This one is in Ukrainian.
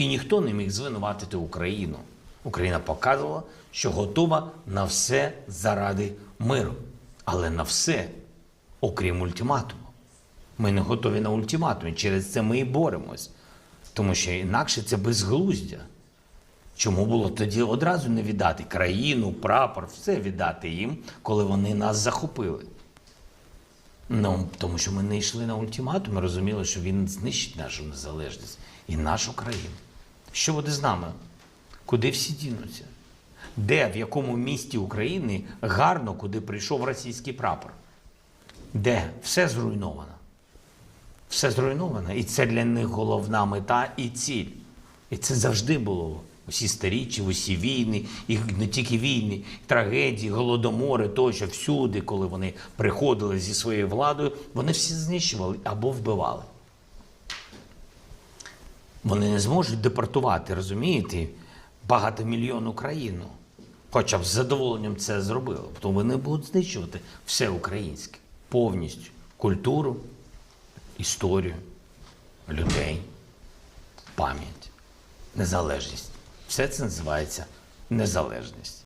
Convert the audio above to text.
І ніхто не міг звинуватити Україну. Україна показувала, що готова на все заради миру, але на все, окрім ультиматуму. Ми не готові на ультиматум, через це ми і боремось. Тому що інакше це безглуздя. Чому було тоді одразу не віддати країну, прапор, все віддати їм, коли вони нас захопили? Ну, тому що ми не йшли на ультиматум, ми розуміли, що він знищить нашу незалежність і нашу країну. Що буде з нами? Куди всі дінуться? Де, в якому місті України гарно, куди прийшов російський прапор? Де? Все зруйновано. Все зруйновано. І це для них головна мета і ціль. І це завжди було. Усі старічі, усі війни, і не тільки війни, трагедії, голодомори, тощо, всюди, коли вони приходили зі своєю владою, вони всі знищували або вбивали. Вони не зможуть депортувати, розумієте, багатомільйонну країну. Хоча б з задоволенням це зробили. Тому вони будуть знищувати все українське повністю культуру, історію, людей, пам'ять, незалежність. Все це називається незалежність.